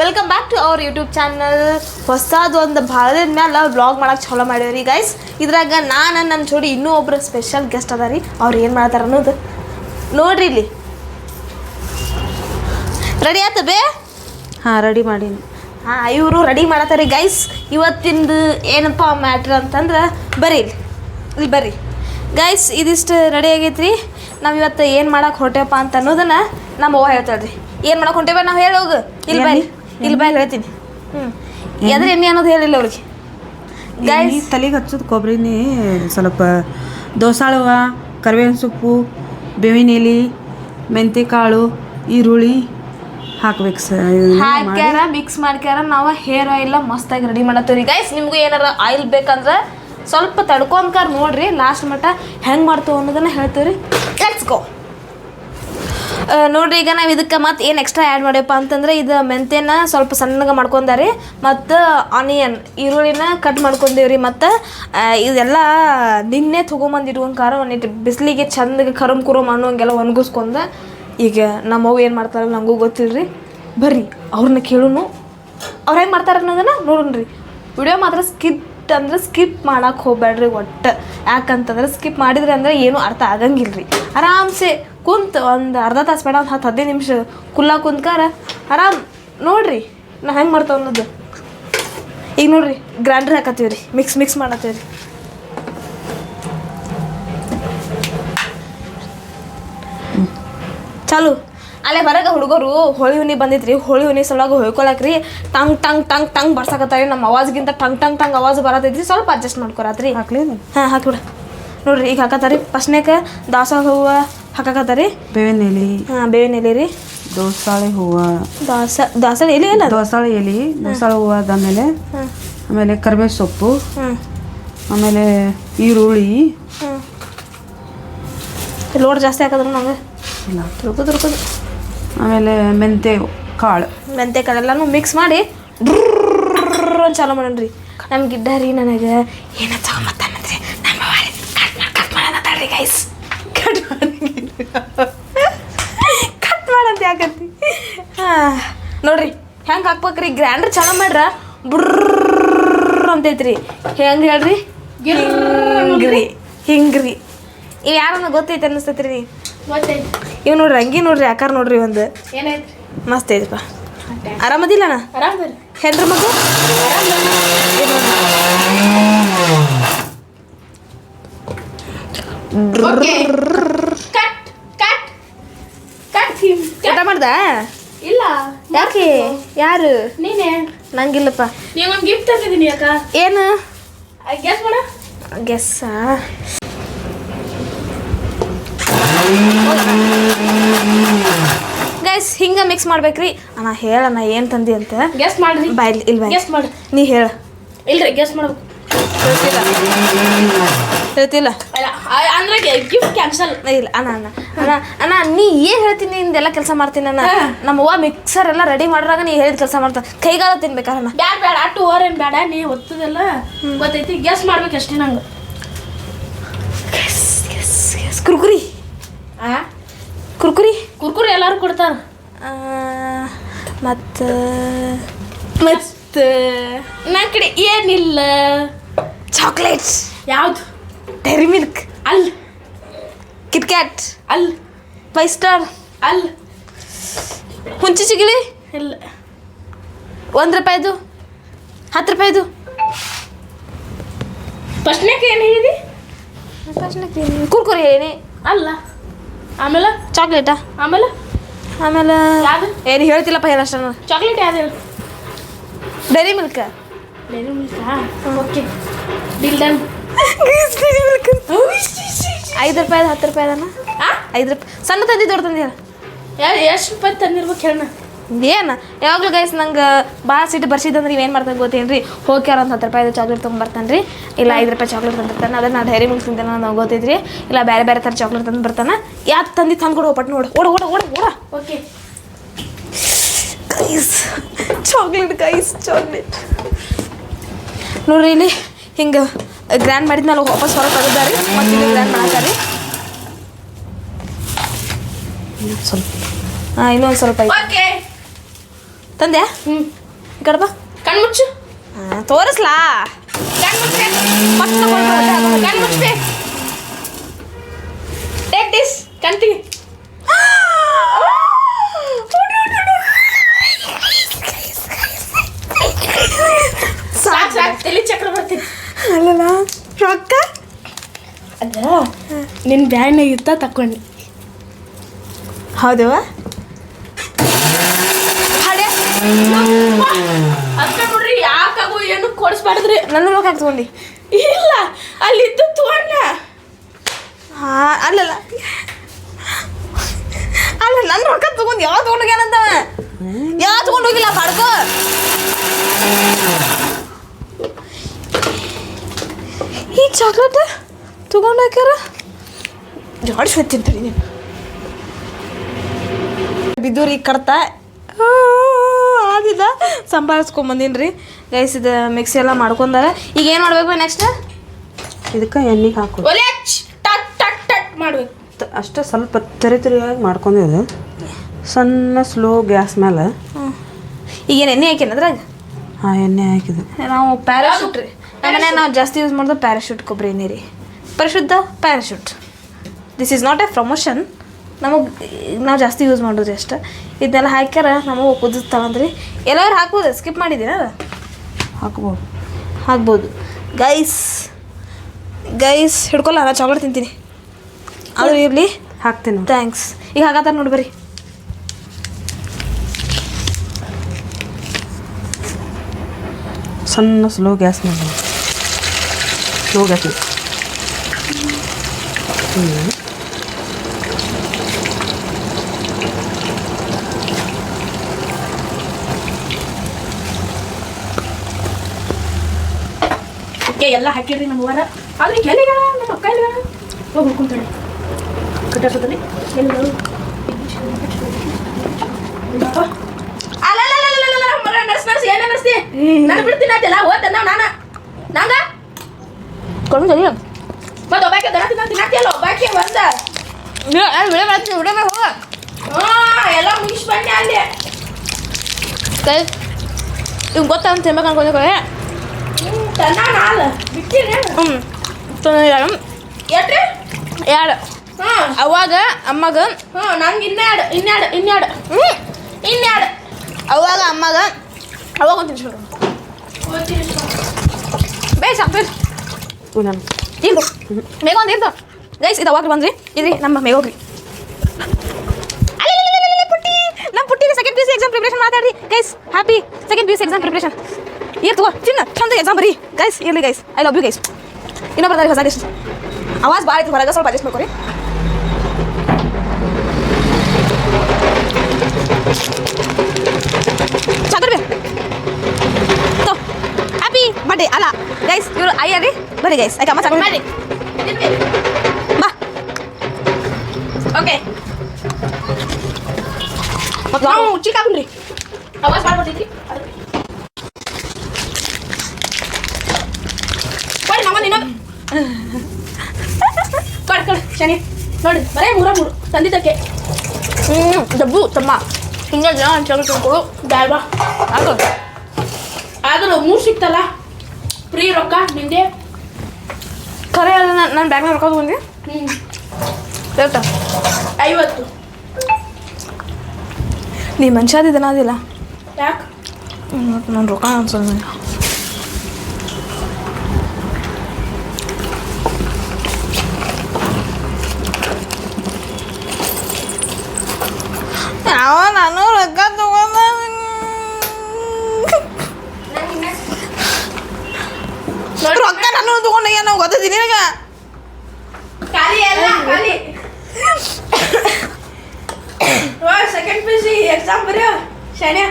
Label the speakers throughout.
Speaker 1: Welcome back to our YouTube channel ಹೊಸದು ಒಂದು ಭಾಳ ದಿನ ಮ್ಯಾಲ ವ್ಲಾಗ್ ಮಾಡಕ್ಕೆ ಚಲೋ ಮಾಡೀವ್ರಿ ಗೈಸ್ ಇದ್ರಾಗ ನಾನು ನನ್ನ ಜೋಡಿ ಇನ್ನೂ ಒಬ್ರು ಸ್ಪೆಷಲ್ ಗೆಸ್ಟ್ ಅದ ರೀ ಅವ್ರು ಏನು ಮಾಡ್ತಾರ ಅನ್ನೋದು ನೋಡ್ರಿ ಇಲ್ಲಿ. ರೆಡಿ ಆತ ಬೇ?
Speaker 2: ಹಾಂ ರೆಡಿ ಮಾಡೀನಿ.
Speaker 1: ಹಾಂ ಇವರು ರೆಡಿ ಮಾಡತ್ತಾರೆ ಗೈಸ್ ಇವತ್ತಿಂದು ಏನಪ್ಪ ಮ್ಯಾಟ್ರ್ ಅಂತಂದ್ರೆ ಬರ್ರಿ ಇಲ್ಲಿ. ಇಲ್ಲಿ ಬರ್ರಿ ಗೈಸ್ ಇದಿಷ್ಟು ರೆಡಿ ಆಗೈತ್ರಿ. ನಾವು ಇವತ್ತು ಏನು ಮಾಡಕ್ಕೆ ಹೊಟ್ಟೆಪ್ಪ ಅಂತ ಅನ್ನೋದನ್ನು ನಮ್ಮ ಅವ್ವ ಹೇಳ್ತಾಳೆ ರೀ ಏನು ಮಾಡಕ್ಕೆ ಹೊಂಟೇವ ನಾವು ಹೇಳೋಗು? ಇಲ್ಲಿ ಬಾಯ್ ಇಲ್ಲಿ ಬಾಯ್ ಹೇಳ್ತೀನಿ. ಎದ್ರ ಎಣ್ಣೆ ಅನ್ನೋದು ಹೇಳಿಲ್ಲ ಅವ್ರಿಗೆ
Speaker 2: ಗಾಯ್ಸ್ ತಲೆಗೆ ಹಚ್ಚೋದು ಕೊಬ್ಬರಿನಿ ಸ್ವಲ್ಪ ದೋಸಾಳುವ ಕರಿಬೇವಿನ ಸೊಪ್ಪು ಬೇವಿನ ಎಲೆ ಮೆಂತೆ ಕಾಳು ಈರುಳ್ಳಿ ಹಾಕ್ಬೇಕು ಸರ್
Speaker 1: ಹಾಕ್ಯಾರ ಮಿಕ್ಸ್ ಮಾಡ್ಕ್ಯಾರ ನಾವು ಹೇರ್ ಆಯಿಲ್ ಮಸ್ತಾಗಿ ರೆಡಿ ಮಾಡತ್ತೀವಿ ಗೈಸ್ ನಿಮಗೂ ಏನಾರ ಆಯಿಲ್ ಬೇಕಂದ್ರೆ ಸ್ವಲ್ಪ ತಡ್ಕೊಂಡ್ಕಾರ ನೋಡ್ರಿ ಲಾಸ್ಟ್ ಮಟ್ಟ ಹೆಂಗೆ ಮಾಡ್ತೇವೆ ಅನ್ನೋದನ್ನ ಹೇಳ್ತೀವಿ ಲೆಟ್ಸ್ ಗೋ ನೋಡ್ರಿ, ಈಗ ನಾವು ಇದಕ್ಕೆ ಮತ್ತೆ ಏನು ಎಕ್ಸ್ಟ್ರಾ ಆ್ಯಡ್ ಮಾಡ್ಯಪ್ಪ ಅಂತಂದ್ರೆ ಇದು ಮೆಂತ್ಯನ ಸ್ವಲ್ಪ ಸಣ್ಣಗೆ ಮಾಡ್ಕೊಂಡಾರಿ, ಮತ್ತು ಆನಿಯನ್ ಈರುಳ್ಳಿನ ಕಟ್ ಮಾಡ್ಕೊಂಡೇವ್ರಿ ಮತ್ತು ಇದೆಲ್ಲ ನಿನ್ನೆ ತೊಗೊಂಬಂದು ಇಟ್ಕೊಂಡ್ಕಾರ ಒಂದಿಟ್ಟು ಬಿಸಿಲಿಗೆ ಚಂದಗೆ ಕರುಮ್ ಕುರುಮ್ ಅನ್ನೋಂಗೆಲ್ಲ ಒಣಗಿಸ್ಕೊಂಡು, ಈಗ ನಮ್ಮವ್ವ ಏನು ಮಾಡ್ತಾರಲ್ಲ ನನಗೂ ಗೊತ್ತಿಲ್ರಿ. ಬರ್ರಿ ಅವ್ರನ್ನ ಕೇಳುನು. ಅವ್ರು ಹೆಂಗೆ ಮಾಡ್ತಾರೆ ಅನ್ನೋದನ್ನ ನೋಡೋಣ್ರಿ ವಿಡಿಯೋ ಮಾತ್ರ ಸ್ಕಿಪ್ ಅಂದ್ರೆ ಸ್ಕಿಪ್ ಮಾಡೋಕೆ ಹೋಗ್ಬೇಡ್ರಿ ಒಟ್ಟು. ಯಾಕಂತಂದ್ರೆ ಸ್ಕಿಪ್ ಮಾಡಿದ್ರಿ ಅಂದ್ರೆ ಏನೂ ಅರ್ಥ ಆಗಂಗಿಲ್ಲ ರೀ ಆರಾಮ್ಸೆ ಕುಂತು ಒಂದು ಅರ್ಧ ತಾಸು ಬೇಡ ಒಂದು ಹತ್ತು ಹದಿನೈದು ನಿಮಿಷ ಕುಲ್ಲ ಕುಂತ್ಕಾರ ಆರಾಮ್ ನೋಡ್ರಿ ನಾ ಹೆಂಗೆ ಮಾಡ್ತಾವ ಅನ್ನೋದು. ಈಗ ನೋಡ್ರಿ ಗ್ರ್ಯಾಂಡರ್ ಹಾಕತ್ತೀವಿ ರೀ ಮಿಕ್ಸ್ ಮಿಕ್ಸ್ ಮಾಡತ್ತೀವಿ ರೀ. ಚಾಲು ಅಲ್ಲೇ ಹೊರಗೆ ಹುಡುಗರು ಹೋಳಿ ಹುನಿ ಬಂದಿದ್ರಿ ಹೋಳಿ ಹುನಿ ಸಲುವಾಗಿ ಹೊಯ್ಕೊಳಕ್ರಿ ಟಂಗ್ ಟಂಗ್ ಟಂಗ್ ಟಂಗ್ ಬರ್ಸಾಕತ್ತಾರಿ ನಮ್ಮ ಅವಾಜ್ಗಿಂತ ಟಂಗ್ ಟಂಗ್ ಟಂಗ್ ಅವಾಜ್ ಬರತೈತ್ರಿ ಸ್ವಲ್ಪ ಅಡ್ಜಸ್ಟ್ ಮಾಡ್ಕೊರತ್ರಿ.
Speaker 2: ಹಾಕ್ಲಿ
Speaker 1: ಹಾಂ ಹಾಕ್ಬಿಡ. ನೋಡ್ರಿ ಈಗ ಹಾಕತ್ತಾರಿ ಫಸ್ಟ್ನೇಕ ದಾಸವಾಳ ಹೂವು ಹಾಕಾಕತ್ತಾರಿ
Speaker 2: ಬೇವಿನ ಎಲೆ
Speaker 1: ಹಾಂ ಬೇವಿನ ಎಲೆ ರೀ.
Speaker 2: ದೋಸಾಳೆ ಹೂವು.
Speaker 1: ದಾಸ ದಾಸಳೆ ಎಲೆ ಅದು
Speaker 2: ದೋಸಾಳೆ ಎಲೆ ದೋಸಾಳೆ ಹೂವು ಅದಾದಮೇಲೆ ಆಮೇಲೆ ಕರಿಬೇವು ಸೊಪ್ಪು ಆಮೇಲೆ ಈರುಳ್ಳಿ.
Speaker 1: ಲೋಡ್ ಜಾಸ್ತಿ ಹಾಕಿದ್ರು ನಮಗೆ
Speaker 2: ಇಲ್ಲ.
Speaker 1: ತುರ್ಕೋದು ತುರ್ಕೋದು
Speaker 2: ಆಮೇಲೆ ಮೆಂತೆ ಕಾಳು.
Speaker 1: ಮೆಂತೆ ಎಲ್ಲನೂ ಮಿಕ್ಸ್ ಮಾಡಿ ಡ್ರರ್ ಚಾಲೂ ಚಾಲು ರೀ ನಮ್ಮ ಗಿಡ್ಡ ರೀ ನನಗೆ. ಏನ ತಗೊಂಬತ್ತಾನಂದ್ರೆ ಕಟ್ ಮಾಡಂತ ಯಾಕಂತಿ? ಹಾಂ ನೋಡ್ರಿ ಹೆಂಗೆ ಹಾಕ್ಬೇಕ್ರಿ? ಗ್ರ್ಯಾಂಡ್ರ್ ಚೆನ್ನಾಗಿ ಮಾಡ್ರ? ಅಂತ ಅಂತೈತ್ರಿ. ಹೆಂಗೆ ಹೇಳ್ರಿ? ಹಿಂಗ್ರಿ ಹಿಂಗ್ರಿ. ಇವು ಯಾರನ್ನ ಗೊತ್ತೈತೆ ಅನ್ನಿಸ್ತೈತ್ರಿ? ಇವ್ ನೋಡ್ರಿ ಹಂಗೆ ನೋಡ್ರಿ ಆಕಾರ ನೋಡ್ರಿ ಒಂದು. ಮಸ್ತ್ ಐತಪ್ಪ ಆರಾಮದಿಲ್ಲ ಅಣ್ಣ
Speaker 3: ಆರಾಮ್ ಬರ್ರಿ
Speaker 1: ಹೆಂಡ್ರ ಮಗು?
Speaker 3: ಓಕೆ ಕಟ್ ಕಟ್ ಕಟ್
Speaker 1: ಊಟ ಮಾಡ್ದ?
Speaker 3: ಇಲ್ಲ.
Speaker 1: ಯಾಕೆ? ಯಾರು?
Speaker 3: ನೀನೇ?
Speaker 1: ನಂಗಿಲ್ಲಪ್ಪ.
Speaker 3: ನೀವೊಂದು ಗಿಫ್ಟ್ ತಂದಿದ್ದೀನಿ ಅಕ್ಕ.
Speaker 1: ಏನು?
Speaker 3: ಗ್ಯಾಸ್ ಮಾಡ.
Speaker 1: ಗೆಸ್ಸ ಗೈಸ್ ಹಿಂಗ ಮಿಕ್ಸ್ ಮಾಡ್ಬೇಕ್ರಿ. ಅಣ್ಣ ಹೇಳಣ್ಣ ಏನು ತಂದಿ ಅಂತ.
Speaker 3: ಗ್ಯಾಸ್ ಮಾಡ್ರಿ.
Speaker 1: ಬಾಯ್ ಇಲ್ವ
Speaker 3: ಗೆಸ್ ಮಾಡಿ.
Speaker 1: ನೀ ಹೇಳ.
Speaker 3: ಇಲ್ರಿ ಗೆಸ್ ಮಾಡ್ಬೇಕು.
Speaker 1: ಹೇಳ್ತಿಲ್ಲ. ಹೇಳ್ತಿಲ್ಲ
Speaker 3: ಅಂದ್ರೆ ಗಿಫ್ಟ್ ಕ್ಯಾನ್ಸಲ್
Speaker 1: ಇಲ್ಲ ಅಣ್ಣ ಅಣ್ಣ. ಅಣ್ಣ ಅಣ್ಣ ನೀ ಏನು ಹೇಳ್ತೀನಿ ನಿಂದೆಲ್ಲ ಕೆಲಸ ಮಾಡ್ತೀನಿ ಅಣ್ಣ. ನಮ್ಮ ಅವ್ವ ಮಿಕ್ಸರ್ ಎಲ್ಲ ರೆಡಿ ಮಾಡ್ರಾಗ ನೀ ಹೇಳಿದ ಕೆಲಸ ಮಾಡ್ತಾನೆ ಕೈಗಾಲ ತಿನ್ಬೇಕಣ್ಣ
Speaker 3: ಬ್ಯಾಡ ಬ್ಯಾಡ ಅಟ್ಟು ಓರ್ ಏನ್ ಬೇಡ ನೀ ಒತ್ತದೆಲ್ಲ ಗೊತ್ತೈತಿ ಗ್ಯಾಸ್ ಮಾಡ್ಬೇಕು ಅಷ್ಟೇ ನಂಗೆ.
Speaker 1: ಕುರ್ಕುರಿ.
Speaker 3: ಆ?
Speaker 1: ಕುರ್ಕುರಿ?
Speaker 3: ಕುರ್ಕುರಿ ಎಲ್ಲಾರು ಕೊಡ್ತಾರ.
Speaker 1: ಮತ್ತು ಮತ್ತು
Speaker 3: ನನ್ನ ಕಡೆ ಏನಿಲ್ಲ.
Speaker 1: ಚಾಕ್ಲೇಟ್ಸ್
Speaker 3: ಯಾವ್ದು?
Speaker 1: ಡೈರಿ ಮಿಲ್ಕ್
Speaker 3: ಅಲ್.
Speaker 1: ಕಿಟ್ಕ್ಯಾಟ್
Speaker 3: ಅಲ್.
Speaker 1: ಫೈವ್ ಸ್ಟಾರ್
Speaker 3: ಅಲ್.
Speaker 1: ಹುಂಚಿ ಚಿಗಿಳಿ.
Speaker 3: ಇಲ್ಲ.
Speaker 1: ಒಂದು ರೂಪಾಯಿದು ಹತ್ತು ರೂಪಾಯಿದು
Speaker 3: ಪ್ರಶ್ನೆಕ್ಕೆ ಏನು ಹೇಳಿದಿ?
Speaker 1: ಕುರ್ಕುರಿ ಏನೇ?
Speaker 3: ಅಲ್ಲ. ಆಮೇಲೆ?
Speaker 1: ಚಾಕ್ಲೇಟಾ
Speaker 3: ಆಮೇಲೆ?
Speaker 1: ಆಮೇಲೆ
Speaker 3: ಯಾವ್ದು?
Speaker 1: ಏನು ಹೇಳ್ತಿಲ್ಲಪ್ಪ ಏನಷ್ಟ
Speaker 3: ಚಾಕ್ಲೇಟ್ ಯಾವ್ದು ಹೇಳು?
Speaker 1: ಡೈರಿ ಮಿಲ್ಕ್
Speaker 3: ಡೈರಿ ಮಿಲ್ಕಾ ಓಕೆ ಬಿಲ್ ಡನ್
Speaker 1: ಐದು ರೂಪಾಯಿ ಹತ್ತು ರೂಪಾಯಿ ಅದನ್ನ
Speaker 3: ಆ?
Speaker 1: ಐದು ರೂಪಾಯಿ ಸಣ್ಣ ತಂದಿ ದೊಡ್ಡ ತಂದಿ
Speaker 3: ಎಷ್ಟು ರೂಪಾಯಿ ತಂದಿರ್ಬೇಕು ಹೇಳ
Speaker 1: ಏನು? ಯಾವಾಗಲೂ ಗೈಸ್ ನಂಗೆ ಭಾಳ ಸಿಟ್ಟು ಬರ್ಸಿದಂದ್ರೆ ಏನು ಮಾಡ್ತಾನೆ ಗೊತ್ತೇನ್ರಿ? ರೀ ಹೋಗ್ಯಾರ ಒಂದು ಹತ್ತು ರೂಪಾಯಿದು ಚಾಕ್ಲೇಟ್ ತೊಗೊಂಬರ್ತಾನೆ ರೀ ಇಲ್ಲ ಐದು ರೂಪಾಯಿ ಚಾಕ್ಲೇಟ್ ತಂದಿರ್ತಾನೆ ಅದನ್ನ ನಾನು ಡೈರಿ ಮಿಲ್ಕ್ ತಿಂತೇನೆ ನಾವು ಗೊತ್ತೈತ್ರಿ. ಇಲ್ಲ ಬೇರೆ ಬೇರೆ ಥರ ಚಾಕ್ಲೇಟ್ ತಂದು ಬರ್ತಾನೆ ಯಾಕೆ ತಂದು ತಂದು ಕೊಡು ಒಪ್ಪಟ್ಟು ನೋಡು ಓಡ ಓಡ ಓಡ ಓಡ.
Speaker 3: Okay
Speaker 1: guys chocolate guys chocolate ನೋಡ್ರಿ ಇಲ್ಲಿ ಹಿಂಗೆ ಗ್ರ್ಯಾಂಡ್ ಮಾಡಿದ್ಮೇಲೆ ವಾಪಸ್ ಹೊರಗೆ ತೆಗೆದಾರಿ ಮತ್ತೆ ಇಲ್ಲಿ ಗ್ರ್ಯಾಂಡ್ ಮಾಡಾಕಾರಿ
Speaker 2: ಸ್ವಲ್ಪ.
Speaker 1: ಹಾಂ ಇನ್ನೊಂದು ಸ್ವಲ್ಪ ತಂದೆ?
Speaker 3: ಹ್ಞೂ
Speaker 1: ಈ ಕಡೆ ಬಾ.
Speaker 3: ಕಣ್ಣು ಮುಚ್ಚು.
Speaker 1: ಹಾಂ ತೋರಿಸ್ಲಾ?
Speaker 3: ಕಣ್ಣು ಮುಚ್ಚೆ
Speaker 1: ಪಟ್ನ ಕೊಡ್ಬಿಡು.
Speaker 3: ಕಣ್ಣು ಮುಚ್ಚೆ ಟೇಕ್ ದಿಸ್ ಕಂತಿಗೆ ಸಾಕು ಸಾಕು. ತಲೆ ಚಕ್ರ ಬರ್ತೀನಿ
Speaker 1: ಅಲ್ಲಲ್ಲ? ರೊಕ್ಕ?
Speaker 3: ಅದ? ನಿನ್ನ ಬ್ಯಾಗ್ನಾಗ ಇತ್ತ ತಕೊಂಡೆ ಅದ್ಕ ನೋಡ್ರಿ ಯಾಕಾಗು ಏನು ಕೊಡಿಸ್ಬಾರ್ದ್ರಿ.
Speaker 1: ನನ್ನ ರೊಕ್ಕ ತಗೊಂಡಿ
Speaker 3: ಇಲ್ಲ ಅಲ್ಲಿದ್ದು ತಗೊಂಡ
Speaker 1: ಹಾಂ ಅಲ್ಲಲ್ಲ. ಅಲ್ಲ ನನ್ನ ರೊಕ್ಕ ತಗೊಂಡು ಯಾವ ತಗೊಂಡೋಗ್ಯಾನಂತವ ಯಾವ ತಗೊಂಡು ಹೋಗಿಲ್ಲ ಬಾಡ್ಕೋ ಈ ಚಾಕ್ಲೇಟ್ ತಗೊಂಡು ಹಾಕ್ಯಾರ ಜಾಡ್ಸ್ ತಿಂತೀನಿ ನೀನು. ಬಿದ್ದೂರಿ ಕಡತ. ಆದಿದ ಸಂಭಾಳಿಸ್ಕೊಂಬಂದೀನಿ ರೀ ಗೈಸ್ ಇದು ಮಿಕ್ಸಿ ಎಲ್ಲ ಮಾಡ್ಕೊಂಡಾರ. ಈಗ ಏನು ಮಾಡ್ಬೇಕು ನೆಕ್ಸ್ಟ್
Speaker 2: ಇದಕ್ಕೆ ಎಣ್ಣೆಗೆ
Speaker 3: ಹಾಕು. ಟಟ್ ಟಟ್ ಟಟ್ ಮಾಡ್ಬೇಕು.
Speaker 2: ಅಷ್ಟೇ ಸ್ವಲ್ಪ ತರಿ ತೆರೆಯಾಗಿ ಮಾಡ್ಕೊಂಡಿದ್ದು ಸಣ್ಣ ಸ್ಲೋ ಗ್ಯಾಸ್ ಮೇಲೆ.
Speaker 1: ಈಗ ಏನು ಎಣ್ಣೆ ಹಾಕಿನ ಅದ್ರಾಗ?
Speaker 2: ಆ ಎಣ್ಣೆ ಹಾಕಿದೆ.
Speaker 1: ನಾವು ಪ್ಯಾರಾಶೂಟ್ ರೀ. ನಮ್ಮನೆ ನಾವು ಜಾಸ್ತಿ ಯೂಸ್ ಮಾಡೋದು ಪ್ಯಾರಾಶೂಟ್ ಕೊಬ್ಬರಿ ನೀರಿ ಪರಿಶುದ್ಧ Parachute this is not a promotion ನಮಗೆ ನಾವು ಜಾಸ್ತಿ ಯೂಸ್ ಮಾಡೋದು ಅಷ್ಟೇ. ಇದನ್ನೆಲ್ಲ ಹಾಕ್ಯಾರ ನಮಗೆ ಕುದಿಸ್ತಾವಂದ್ರಿ ಎಲ್ಲರೂ ಹಾಕ್ಬೋದು ಸ್ಕಿಪ್ ಮಾಡಿದ್ದೀರ
Speaker 2: ಹಾಕ್ಬೋದು.
Speaker 1: ಹಾಕ್ಬೋದು. ಗೈಸ್ ಗೈಸ್ ಹಿಡ್ಕೊಲ್ಲ ನಾನು ಚಾಕ್ಲೇಟ್ ತಿಂತೀನಿ. ಆದ್ರೂ ಇರಲಿ.
Speaker 2: ಹಾಕ್ತೀನಿ.
Speaker 1: ಥ್ಯಾಂಕ್ಸ್ ಈಗ ಹಾಕತ್ತಾರ ನೋಡಿ ಬರ್ರಿ.
Speaker 2: ಸಣ್ಣ ಸ್ಲೋ ಗ್ಯಾಸ್ ಮೇಲೆ ಸ್ಲೋ ಗ್ಯಾಸ್ ಮೇಲೆ
Speaker 3: ಓಕೆ ಎಲ್ಲ ಹಾಕಿಡ್ರಿ ನಮ್ಮ ವಾರ ಆದ್ರೆ ಈಗ ಎಲ್ಲಿಗೆ ನಮ್ಮ ಅಕ್ಕ ಎಲ್ಲಿಗೆ ಹೋಗಿ ಹುಡ್ಕೊಂತಾಳೆ ಕಟ್ಟಾಡ್ಸೋದಲ್ಲಿ ಎಲ್ಲಿ ಅಲ್ಲಲ್ಲಲ್ಲಲ್ಲಲ್ಲ ಮರ ನರ್ಸ್ ನರ್ಸ್ ಏನ ನರ್ಸ್ತಿ ನಾನು ಬಿಡ್ತೀನಿ ಅಂತೆಲ್ಲ ಹೋತ ನಾವು ನಾನ ನಂಗ
Speaker 1: ಕೊಂಡು ಸರಿ
Speaker 3: ಮತ್ತೆ ಒಬ್ಬಾಕೆ ದನ ತಿನ್ನ ತಿನ್ನತ್ತಿಯಲ್ಲ ಒಬ್ಬಾಕೆ ಒಂದ
Speaker 1: ವಿಡಿಯೋ ಮಾಡ್ತೀನಿ ವಿಡಿಯೋ ಮಾಡಿ ಹೋಗ
Speaker 3: ಹಾ ಎಲ್ಲ ಮುಗಿಸ್ ಬನ್ನಿ ಅಲ್ಲಿ
Speaker 1: ಕೈ ಇವ್ ಗೊತ್ತಾ ಅಂತ ತಿನ್ಬೇಕು ಅನ್ಕೊಂಡೆ
Speaker 3: ಹ್ಞೂ ತನ್ನ ನಾಲ್ ಬಿಟ್ಟಿರಿ
Speaker 1: ಹ್ಞೂ
Speaker 3: ಎಟ್ರಿ
Speaker 1: ಎರಡು
Speaker 3: ಹಾ
Speaker 1: ಅವಾಗ ಅಮ್ಮಗ
Speaker 3: ಹ್ಞೂ ನಂಗೆ ಇನ್ಯಾಡು ಇನ್ಯಾಡು ಇನ್ಯಾಡು
Speaker 1: ಹ್ಞೂ
Speaker 3: ಇನ್ನೆರಡು
Speaker 1: ಅವಾಗ ಅಮ್ಮಗ ಅವಾಗ ಒಂದು ತಿನ್ಸ್ಬಿಡು ಬೇ ಸಾಕ್ಬೇಕು
Speaker 2: ಇವು ನಾನು
Speaker 1: ತಿಂದು ಬೇಗ ಒಂದು ಇರ್ತಾವ ಗೈಸ್ ಇದು ಅವಾಗ ಬಂದ್ರಿ. ಇದ್ರಿ, ನಮ್ಮ ಮೇಗ ಹೋಗ್ರಿ ಪುಟ್ಟಿ. ನಮ್ಮ ಪುಟ್ಟಿ second P C exam preparation ಮಾತಾಡ್ರಿ. Guys happy second P C exam preparation ಇರ್ ಚಿನ್ನ ಚಂದ ಎಕ್ಸಾಮ್ ಬರಿ. ಗೈಸ್ ಇರ್ಲಿ guys I love you guys ಇನ್ನೊಬ್ಬ ಬರ್ತಾರೆ ಹೊಸ ಡಿಶ್ ಆವಾಜ್ ಭಾಳ ಐತಿ, ಹೊರಗೆ ಸ್ವಲ್ಪ ಅಡ್ಜಸ್ಟ್ ಮಾಡ್ಕೊರಿ. ಚಾಕರ್ಬಿ ಹ್ಯಾಪಿ ಬರ್ಡೇ ಅಲ್ಲ ಗೈಸ್ ಇವರು ಐ ಅರಿ ಬರ್ರಿ ಗೈಸ್ ಆಯ್ಕೆ ಅಮ್ಮ ಚಾಕರ್
Speaker 3: ಮಾಡಿ
Speaker 1: ಬಾ
Speaker 3: ಓಕೆ
Speaker 1: ಮತ್ತೆ
Speaker 3: ನಾವು ಚಿಕ್ಕ ಹಾಕೊಂಡ್ರಿ ಅವಾಜ್ ಮಾಡ್ಬಿಟ್ಟಿದ್ರಿ ಕೊಡಿ ನಮ್ಮ ಇನ್ನೊಂದು ಕೊಡ್ ಕೊಡ್ ಶನಿ ನೋಡಿ ಬರೇ ಮೂರ ಮೂರು ತಂದಿದ್ದಕ್ಕೆ
Speaker 1: ಹ್ಞೂ ಡಬ್ಬು ತಮ್ಮ ಹಿಂಗೆ ಜನ ಚಲೋ ತಿಳ್ಕೊಡು
Speaker 3: ಬ್ಯಾಡ ಬಾ
Speaker 1: ಆಗ
Speaker 3: ಆದ್ರೂ ಮೂರು ಸಿಕ್ತಲ್ಲ ಫ್ರೀ ರೊಕ್ಕ ನಿಂದೆ?
Speaker 1: ಖರೆ ಅಲ್ಲ ನಾನು ನನ್ನ ಬ್ಯಾಗ್ನ ರೊಕ್ಕ ತಗೊಂಡಿ ಹೇಳ್ತಾ.
Speaker 3: ಐವತ್ತು.
Speaker 1: ನೀ ಮನುಷ್ಯ ಅದಿದ್ದನ ಅದಿಲ್ಲ.
Speaker 3: ಯಾಕೆ?
Speaker 1: ನಾನು ರೊಕ್ಕ ಅನ್ಸಲ್ಲ ಯಾವ ನಾನು ರೊಕ್ಕ ತಗೊಂಡ
Speaker 3: ನೋಡಿ
Speaker 1: ರೊಕ್ಕ ನಾನು ತಗೊಂಡಾಗ ನಾವು ಗೊತ್ತಿದ್ದೀನಿ ನಿನಗೆ
Speaker 3: ಖಾಲಿ ಎಲ್ಲ ಖಾಲಿ ಸೆಕೆಂಡ್ ಪಿ ಸಿ ಎಕ್ಸಾಮ್ ಬರೆಯೋ ಶಾನ್ಯ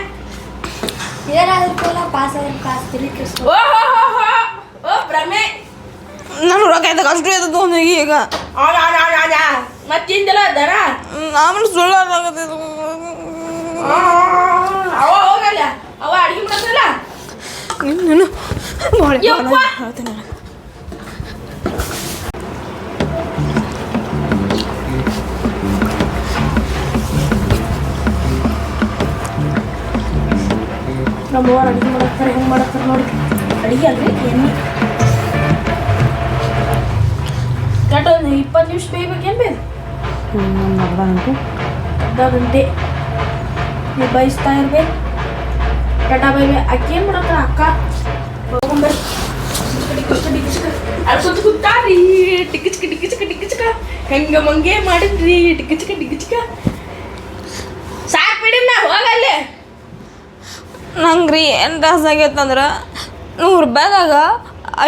Speaker 4: ಏನಾದ್ರು ಪಾಸ್ ಆದ್ರೆ ಪಾಸ್ ತಿರುಗಿ
Speaker 3: ಓ ಹೋ ಹೋ ಹೋ ಓ ಭ್ರಮೆ
Speaker 1: ನಾನು ರೊಕ್ಕ ಇದ್ದಾಗ ಅಷ್ಟು ಎದ್ದು ತಗೊಂಡು ಈಗ.
Speaker 3: ಮತ್ತಿಂದೆಲ್ಲ ದನ?
Speaker 1: ಆಮೇಲೆ ಸುಳ್ಳಾಗತ್ತೆ
Speaker 3: ಅವ ಹೋಗಲ್ಲ. ಅವ ಅಡಿಗೆ ಮಾಡಲ್ಲ
Speaker 1: ನೀನು. ಹೇಳ್ತೇನೆ ನಾನು.
Speaker 3: ನಮ್ಮ ಅವ್ವ ಅಡುಗೆ ಹೆಂಗೆ ನೋಡಿ. ಅಡುಗೆ ಅಲ್ರಿ ಎಣ್ಣೆ. ಇಪ್ಪತ್ತು ನಿಮಿಷ ಬೇಯ್ಬೇಕೇನು ಬೇಕು
Speaker 2: ಒಂದು ಅರ್ಧ ಗಂಟೆ
Speaker 3: ಅರ್ಧ ಗಂಟೆ ನೀವು ಬಯಸ್ತಾ ಇರ್ಬೇಕು ಕಟ ಬೈ ಬೈ ಅಕ್ಕಿ ಏನು ಮಾಡತ್ತ ಅಕ್ಕ ಹೋಗೊಂಬರ್ರಿ ಟಿಕ್ ಚಿಕ್ಕ ಟಿಕ್ ಟಿಕಿಚ್ಕ ಟಿಕ್ ಚಿಕ್ಕ ಹೆಂಗ ಮಂಗೆ ಮಾಡಿದ್ರಿ ಟಿಕ್ ಚಿಕ್ಕ ಟಿಕ್ ಚಿಕ್ಕ ಸಾಕು ಬಿಡಿ ನಾ ಹೋಗಲ್ಲೇ
Speaker 1: ನಂಗೆ ರೀ ಏನು ಅಂದ್ರೆ ನೂರು ರೂಪಾಯಿದಾಗ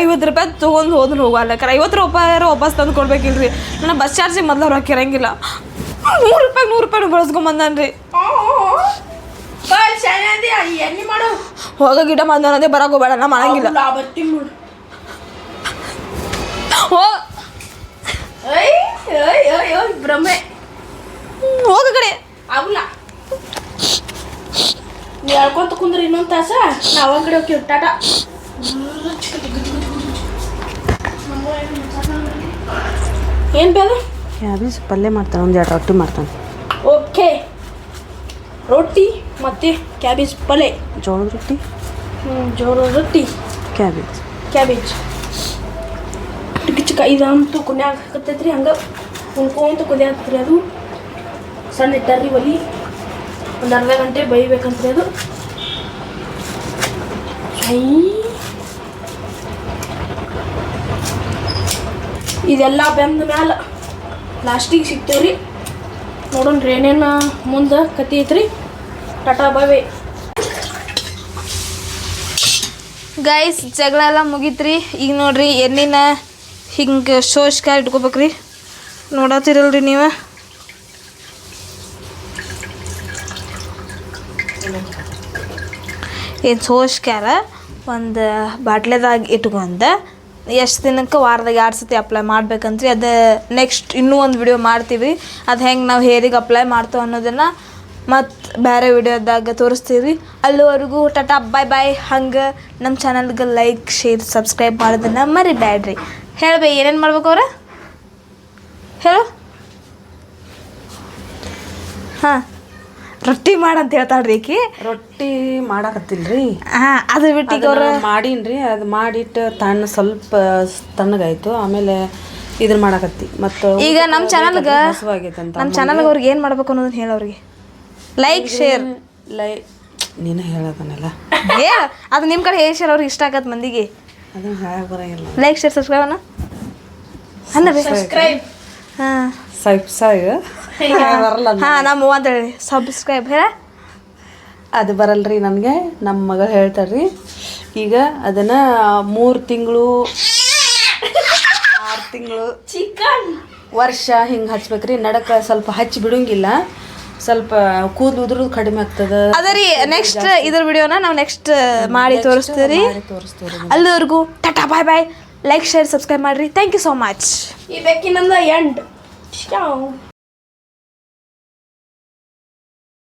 Speaker 1: ಐವತ್ತು ರೂಪಾಯಿ ತೊಗೊಂಡು ಹೋದ್ರೆ ಹೋಗಲ್ಲ. ಯಾಕಂದ್ರೆ ಐವತ್ತು ರೂಪಾಯಿ ವಾಪಸ್ ತಂದು ಕೊಡ್ಬೇಕಿಲ್ರಿ. ನನ್ನ ಬಸ್ ಚಾರ್ಜಿಗೆ ಮೊದಲು ಅವ್ರು ಹಾಕಿರಂಗಿಲ್ಲ. ನೂರು ರೂಪಾಯಿ ನೂರು ರೂಪಾಯಿ ಬಳಸ್ಕೊಂಬಂದಾನ ರೀ
Speaker 3: ಬಾಯ್ ಶಾನೆ ಎಣ್ಣೆ ಮಾಡು.
Speaker 1: ಹೋಗೋ ಗಿಡ ಬಂದವನದೇ ಬರಕ್ಕೆ ಹೋಗ್ಬೇಡ ನಾ ಮಾಡಂಗಿಲ್ಲ.
Speaker 3: ಭ್ರಮೆ
Speaker 1: ಹೋಗ ಕಡೆ.
Speaker 3: ಆಗಲ್ಲ. ನೀ ಹೇಳ್ಕೊಂತ ಕುಂದ್ರಿ ಇನ್ನೊಂದು ತಾಸ. ನಾವು ಕಡೆ ಹೋಗ್ತೀವಿ ಟಾಟಾ. ಏನು ಬೇರೆ
Speaker 2: ಕ್ಯಾಬೇಜ್ ಪಲ್ಯ ಮಾಡ್ತಾನೆ ಒಂದು ಎರಡು ರೊಟ್ಟಿ ಮಾಡ್ತಾನೆ.
Speaker 3: ಓಕೆ. ರೊಟ್ಟಿ ಮತ್ತು ಕ್ಯಾಬೇಜ್ ಪಲ್ಯ
Speaker 2: ಜೋಳದ ರೊಟ್ಟಿ?
Speaker 3: ಹ್ಞೂ ಜೋಳದ ರೊಟ್ಟಿ.
Speaker 2: ಕ್ಯಾಬೇಜ್.
Speaker 3: ಕ್ಯಾಬೇಜ್. ಚಿಕ್ಕ ಚಿಕ್ಕ ಇದಂತೂ ಕುನ್ಯಾಗ ಹಾಕತ್ತೈತ್ರಿ ಹಂಗೆ ಕುಣ್ಕೊಂತ ಕುದಿಯಾತ್ರಿ ಅದು. ಸಣ್ಣ ಇಟ್ಟಾರ್ರಿ ಒಲಿ. ಒಂದು ಅರ್ಧ ಗಂಟೆ ಬೇಯ್ಬೇಕಂತ್ರಿ ಅದು. ಐ ಇದೆಲ್ಲ ಬೆಂದ ಮ್ಯಾಲ ಲಾಸ್ಟಿಗೆ ನೋಡೋಣ ರೀ ಏನೇನು ಮುಂದೆ ಕತಿ ಐತ್ರಿ. ಟಾಟಾ ಬಾಯ್
Speaker 1: ಗೈಸ್ ಜಗಳ ಎಲ್ಲ ಮುಗೀತ್ರಿ. ಈಗ ನೋಡ್ರಿ ಎಣ್ಣಿನ ಹಿಂಗೆ ಶೋಷ್ಕ ಇಟ್ಕೋಬೇಕ್ರಿ. ನೋಡತ್ತಿರಲ್ರಿ ನೀವು. ಏನು ಸೋಸ್ಕ್ಯಾರ ಒಂದು ಬಾಟ್ಲೆದಾಗ ಇಟ್ಕೊಂಡ ಎಷ್ಟು ದಿನಕ್ಕೆ ವಾರದಾಗ ಎರಡು ಸತಿ ಅಪ್ಲೈ ಮಾಡ್ಬೇಕಂತ್ರಿ. ಅದು ನೆಕ್ಸ್ಟ್ ಇನ್ನೂ ಒಂದು ವಿಡಿಯೋ ಮಾಡ್ತೀವಿ. ಅದು ಹೆಂಗೆ ನಾವು ಹೇರಿಗೆ ಅಪ್ಲೈ ಮಾಡ್ತೇವೆ ಅನ್ನೋದನ್ನು ಮತ್ತು ಬೇರೆ ವಿಡಿಯೋದಾಗ ತೋರಿಸ್ತೀವಿ ಅಲ್ಲಿವರೆಗೂ ಟಾಟಾ ಬಾಯ್ ಬಾಯ್ ಹಂಗೆ ನಮ್ಮ ಚಾನಲ್ಗೆ ಲೈಕ್ ಶೇರ್ ಸಬ್ಸ್ಕ್ರೈಬ್ ಮಾಡೋದನ್ನು ಮರಿಬೇಡ್ರಿ ಹೇಳ್ಬೇ, ಏನೇನು ಮಾಡ್ಬೇಕು ಅವ್ರ? ಹೇಳು. ಹಾಂ. ರೊಟ್ಟಿ ಮಾಡಂತ ಹೇಳ್ತಾಳ್ರಿ ಈಕಿ.
Speaker 2: ರೊಟ್ಟಿ ಮಾಡಾಕತ್ತಿಲ್ರಿ.
Speaker 1: ಹಾಂ ಅದು ಬಿಟ್ಟು ಈಗ ಅವ್ರ
Speaker 2: ಅದನ್ನ ಮಾಡೀನ್ರಿ ಅದು ಮಾಡಿಟ್ಟು ತಣ್ಣ ಸ್ವಲ್ಪ ತಣ್ಣಗಾಯ್ತು ಆಮೇಲೆ ಇದನ್ನ ಮಾಡಾಕತ್ತಿ. ಮತ್ತು
Speaker 1: ಈಗ ನಮ್ಮ ಚಾನಲ್ಗೆ ನಮ್ಮ ಚಾನಲ್ಗೆ ಅವ್ರಿಗೆ ಏನು ಮಾಡ್ಬೇಕು ಅನ್ನೋದನ್ನ ಹೇಳೋರಿಗೆ ಲೈಕ್ ಶೇರ್
Speaker 2: ಲೈ ನೀನು ಹೇಳೋದನ್ನೆಲ್ಲ
Speaker 1: ಏ ಅದು ನಿಮ್ಮ ಕಡೆ ಹೇಳಿ ಶೇರ್ ಅವ್ರಿಗೆ ಇಷ್ಟ ಆಗತ್ತೆ ಮಂದಿಗೆ.
Speaker 2: ಅದನ್ನ ಹೇಳಕ್ಕೆ ಬರೋಂಗಿಲ್ಲ.
Speaker 1: ಲೈಕ್ ಶೇರ್ ಸಬ್ಸ್ಕ್ರೈಬ್ ಅನ್ನ
Speaker 3: ಸಬ್ಸ್ಕ್ರೈಬ್
Speaker 1: ಹಾಂ.
Speaker 2: ಸಬ್ಸ್ಕ್ರೈಬ್.
Speaker 1: ಹಾಂ ನಮ್ಮ ಅಂತ ಹೇಳಿ ಸಬ್ಸ್ಕ್ರೈಬ್ ಹೇಳ.
Speaker 2: ಅದು ಬರಲ್ರಿ ನನಗೆ ನಮ್ಮ ಮಗ ಹೇಳ್ತಾರ್ರಿ. ಈಗ ಅದನ್ನ ಮೂರು ತಿಂಗಳು ಆರು ತಿಂಗಳು
Speaker 3: ಚಿಕನ್.
Speaker 2: ವರ್ಷ ಹಿಂಗೆ ಹಚ್ಬೇಕ್ರಿ. ನಡಕ ಸ್ವಲ್ಪ ಹಚ್ಚಿ ಬಿಡೋಂಗಿಲ್ಲ. ಸ್ವಲ್ಪ ಕೂದಲು ಉದ್ರು ಕಡಿಮೆ ಆಗ್ತದ.
Speaker 1: ಅದರಿ ರೀ ನೆಕ್ಸ್ಟ್ ಇದ್ರ ವಿಡಿಯೋನ ನಾವು ನೆಕ್ಸ್ಟ್ ಮಾಡಿ ತೋರಿಸ್ತೀವಿ
Speaker 2: ರೀ ತೋರಿಸ್ತೇವ್ರಿ
Speaker 1: ಅಲ್ಲಿವರೆಗೂ tata bye bye. Like share subscribe ಮಾಡಿರಿ. ಥ್ಯಾಂಕ್ ಯು ಸೋ ಮಚ್
Speaker 3: ಈ ಬೆಕ್ಕಿನಂದ ಎಂಡ್